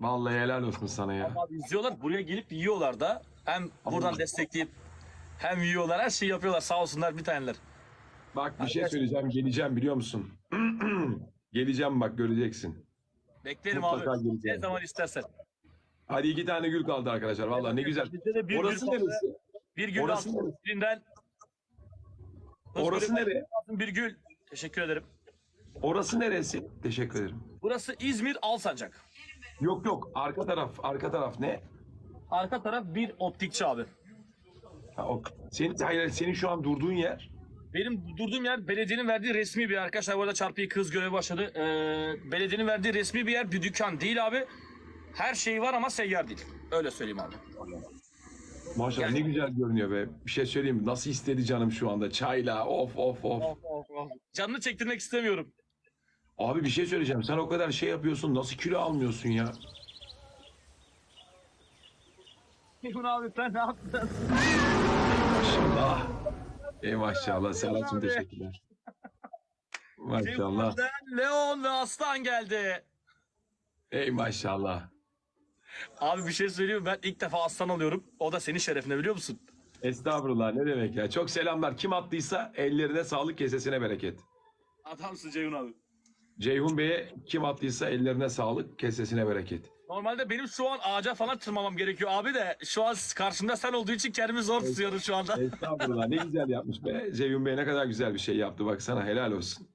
Vallahi helal olsun sana ya. Abi izliyorlar buraya gelip yiyorlar da. Hem buradan destekleyip hem yiyorlar her şeyi yapıyorlar sağ olsunlar bir taneler. Bak bir şey söyleyeceğim geleceğim biliyor musun? geleceğim bak göreceksin. Beklerim Mutlaka abi. geleceğim. Ne zaman istersen. Hadi iki tane gül kaldı arkadaşlar. Vallahi ne güzel. Bizde de bir Orası gül kaldı. neresi? Bir gül Orası neresi? Birinden. Orası aldım Bir gül. Teşekkür ederim. Orası neresi? Teşekkür ederim. Burası İzmir Alsancak. Yok yok arka taraf arka taraf ne? Arka taraf bir optikçi abi. Ha, o, senin, hayır, senin şu an durduğun yer. Benim durduğum yer belediyenin verdiği resmi bir yer. Arkadaşlar bu arada çarpıyı kız görevi başladı. Ee, belediyenin verdiği resmi bir yer. Bir dükkan değil abi. Her şey var ama seyyar değil. Öyle söyleyeyim abi. Maşallah ne güzel görünüyor be. Bir şey söyleyeyim mi? Nasıl istedi canım şu anda çayla of of of. Canını çektirmek istemiyorum. Abi bir şey söyleyeceğim. Sen o kadar şey yapıyorsun. Nasıl kilo almıyorsun ya? Ceyhun abi sen ne yaptın? Maşallah. Ey maşallah. Serhat'cığım teşekkürler. Maşallah. Ceyhun'dan Leon ve Aslan geldi. Ey maşallah. Abi bir şey söyleyeyim mi? Ben ilk defa aslan alıyorum. O da senin şerefine biliyor musun? Estağfurullah ne demek ya. Çok selamlar. Kim attıysa ellerine sağlık kesesine bereket. Adamsın Ceyhun abi. Ceyhun Bey'e kim attıysa ellerine sağlık kesesine bereket. Normalde benim şu an ağaca falan tırmamam gerekiyor abi de şu an karşımda sen olduğu için kendimi zor tutuyorum şu anda. Estağfurullah ne güzel yapmış be. Ceyhun Bey ne kadar güzel bir şey yaptı baksana helal olsun.